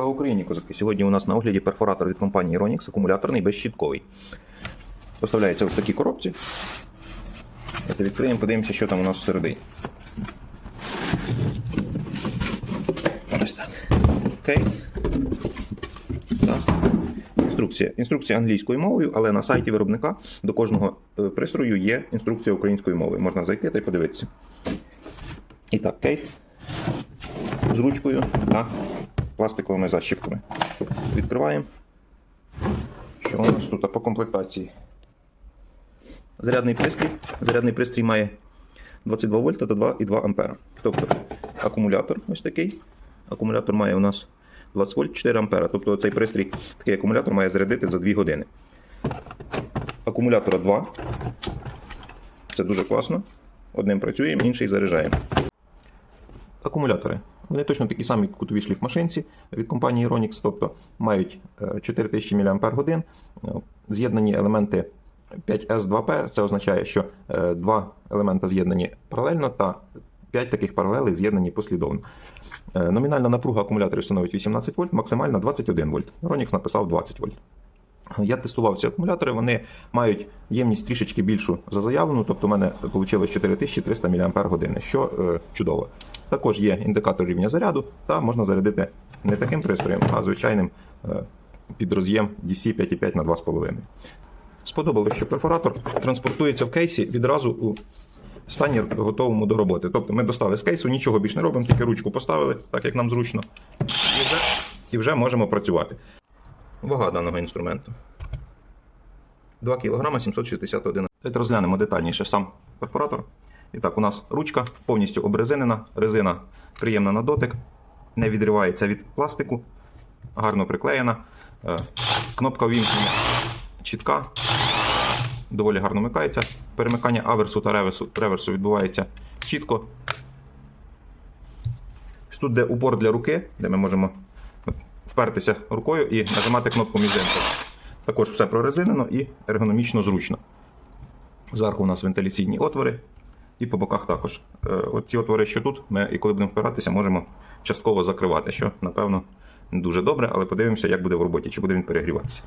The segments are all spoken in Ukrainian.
Слава Україні, козаки! Сьогодні у нас на огляді перфоратор від компанії Ronix, акумуляторний безщітковий. Поставляється в такій коробці. Давайте відкриємо, подивимося, що там у нас всередині. Ось так. Кейс. Так. Інструкція. Інструкція англійською мовою, але на сайті виробника до кожного е, пристрою є інструкція українською мовою. Можна зайти та й подивитися. І так, кейс з ручкою та пластиковими защіпками. Відкриваємо. Що у нас тут по комплектації? Зарядний пристрій. Зарядний пристрій має 22 вольта та 2,2 ампера. Тобто акумулятор ось такий. Акумулятор має у нас 20 вольт 4 ампера. Тобто цей пристрій, такий акумулятор має зарядити за 2 години. Акумулятора 2. Це дуже класно. Одним працюємо, інший заряджаємо. Акумулятори. Вони точно такі самі, кутові шліфмашинці від компанії Ronix, тобто мають е, 4000 мАч, е, з'єднані елементи 5S2P. Це означає, що е, два елемента з'єднані паралельно та 5 таких паралелей з'єднані послідовно. Е, Номінальна напруга акумуляторів становить 18 вольт, максимальна 21 вольт. Ronix написав 20 вольт. Я тестував ці акумулятори, вони мають ємність трішечки більшу за заявлену, тобто у мене вийшло 4300 мАч, що е, чудово. Також є індикатор рівня заряду, та можна зарядити не таким пристроєм, а звичайним е, під DC 5,5 на 2,5. Сподобалось, що перфоратор транспортується в кейсі відразу у стані готовому до роботи. Тобто ми достали з кейсу, нічого більш не робимо, тільки ручку поставили, так як нам зручно, і вже, і вже можемо працювати. Вага даного інструменту. 2 кг 761. Давайте розглянемо детальніше сам перфоратор. І так, у нас ручка повністю обрезинена, резина приємна на дотик, не відривається від пластику, гарно приклеєна. Е, Кнопка вімкнення чітка, доволі гарно вмикається. Перемикання аверсу та реверсу, реверсу відбувається чітко. Тут де упор для руки, де ми можемо впертися рукою і нажимати кнопку мізинцем. Також все прорезинено і ергономічно зручно. Зверху у нас вентиляційні отвори, і по боках також. Е, От ці отвори, що тут, ми і коли будемо впиратися, можемо частково закривати, що, напевно, не дуже добре, але подивимося, як буде в роботі, чи буде він перегріватися.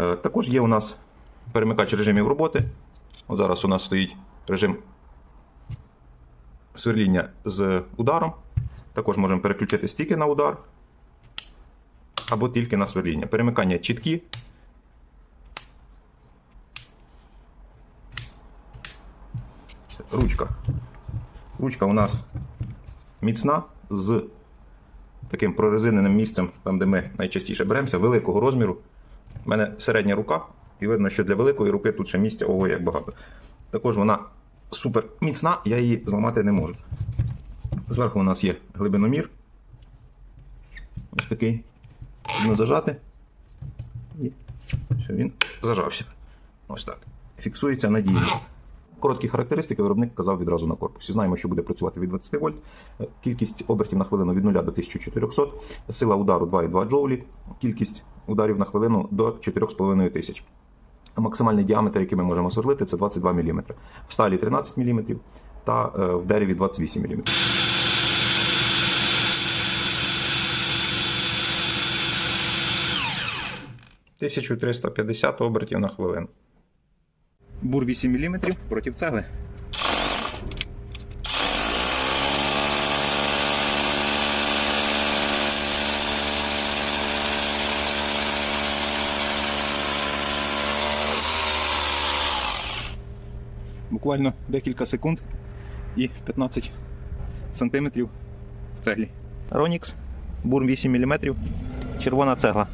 Е, Також є у нас перемикач режимів роботи. От зараз у нас стоїть режим сверління з ударом. Також можемо переключити тільки на удар або тільки на сверління. Перемикання чіткі. Ручка. Ручка у нас міцна з таким прорезиненим місцем, там, де ми найчастіше беремося, великого розміру. У мене середня рука, і видно, що для великої руки тут ще місця ого як багато. Також вона супер міцна, я її зламати не можу. Зверху у нас є глибиномір. Ось такий. Потрібно зажати. І все, він зажався. Ось так. Фіксується надійно. Короткі характеристики виробник казав відразу на корпусі. Знаємо, що буде працювати від 20 вольт. Кількість обертів на хвилину від 0 до 1400, сила удару 2,2 джоулі, кількість ударів на хвилину до 4,5 тисяч. Максимальний діаметр, який ми можемо сверлити, це 22 мм. В сталі 13 мм та е, в дереві 28 мм. Тисячу 350 обертів на хвилину. Бур 8 мм проти цегли. Буквально декілька секунд і 15 сантиметрів в цеглі. Ronix, бур 8 мм, червона цегла.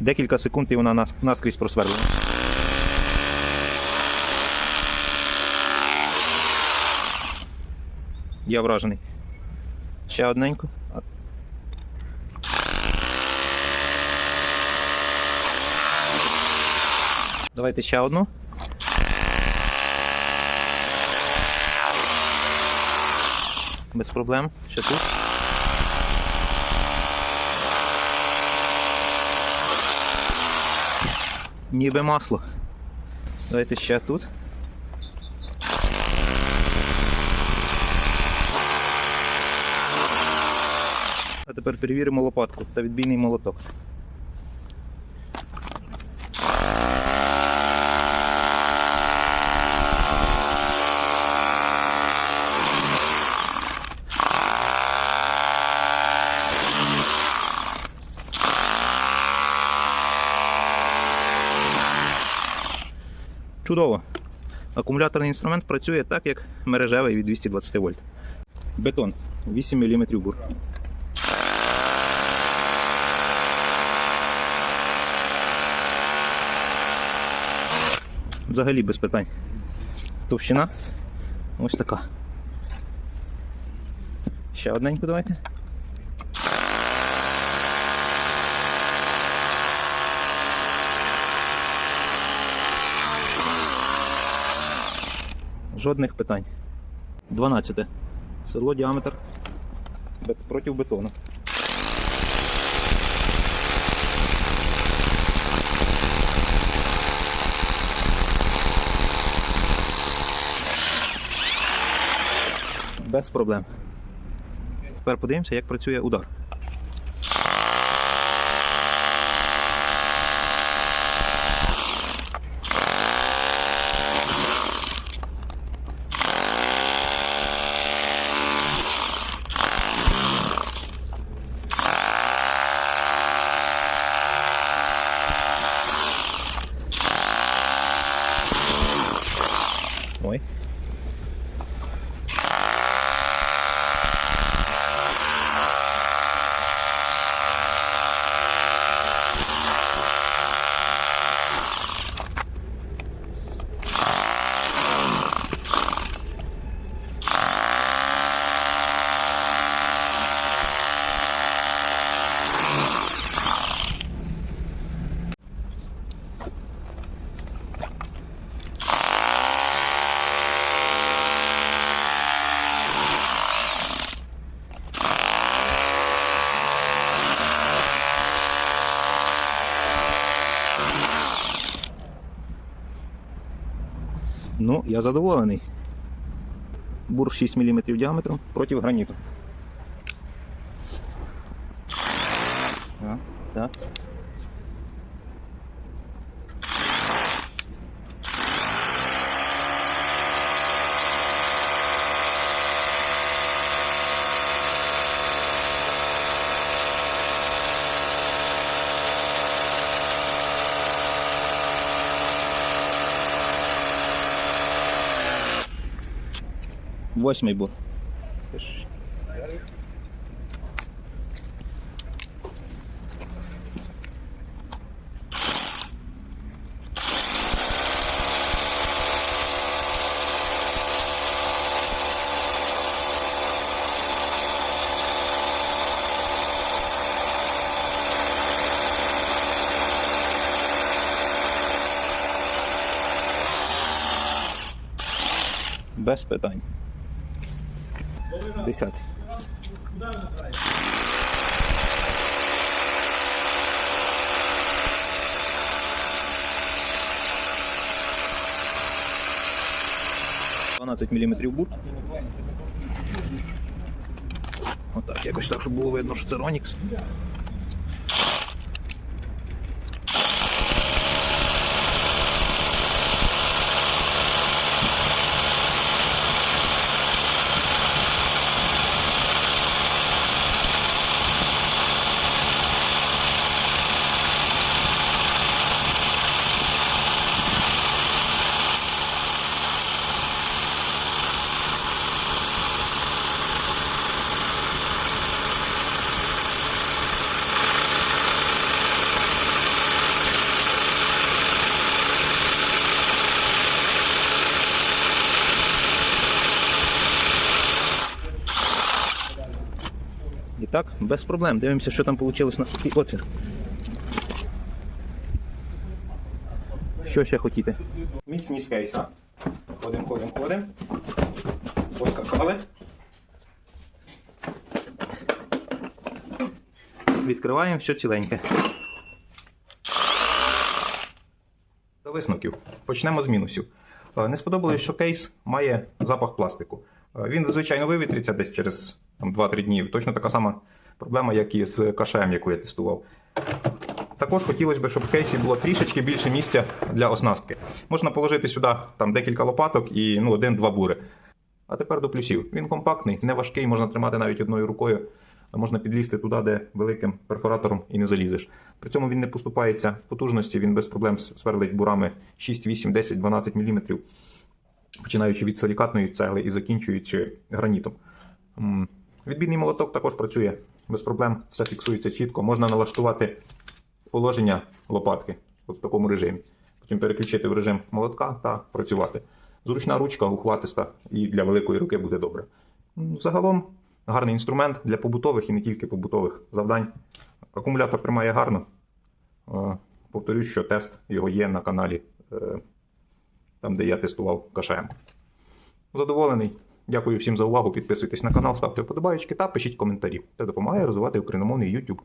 Декілька секунд і вона нас, наскрізь просверлена. Я вражений. Ще одненько. Давайте ще одну. Без проблем. Ще тут. ніби масло. Давайте ще тут. А тепер перевіримо лопатку та відбійний молоток. Чудово. Акумуляторний інструмент працює так, як мережевий від 220 вольт. Бетон 8 мм бур. Взагалі без питань. Товщина ось така. Ще одненьку давайте. Жодних питань. 12. Седло діаметр проти бетону. Без проблем. Тепер подивимося, як працює удар. Ну, я задоволений. Бур 6 мм діаметром проти граніту. Так, так. Восьмий бур. Без питань. Десятий. Дванадцять міліметрів бур. Отак, якось так, щоб було видно, що це Ронікс. Так, без проблем. Дивимося, що там вийшло на сухий отвір. Що ще хотіти? Міцність кейса. Ходимо, ходимо, ходимо. Поскакали. Відкриваємо все ціленьке. До висновків. Почнемо з мінусів. Е, Не сподобалось, що кейс має запах пластику. Е, Він, звичайно, вивітриться десь через там, 2-3 дні. Точно така сама проблема, як і з кашаєм, яку я тестував. Також хотілося б, щоб в кейсі було трішечки більше місця для оснастки. Можна положити сюди там декілька лопаток і ну, один-два бури. А тепер до плюсів. Він компактний, не важкий, можна тримати навіть одною рукою. Можна підлізти туди, де великим перфоратором і не залізеш. При цьому він не поступається в потужності, він без проблем сверлить бурами 6, 8, 10, 12 мм, починаючи від силікатної цегли і закінчуючи гранітом. Відбійний молоток також працює без проблем, все фіксується чітко. Можна налаштувати положення лопатки от в такому режимі. Потім переключити в режим молотка та працювати. Зручна ручка, ухватиста і для великої руки буде добре. Загалом гарний інструмент для побутових і не тільки побутових завдань. Акумулятор тримає гарно. Е, Повторюсь, що тест його є на каналі, е, там де я тестував КШМ. Задоволений. Дякую всім за увагу. Підписуйтесь на канал, ставте вподобайки та пишіть коментарі. Це допомагає розвивати україномовний YouTube.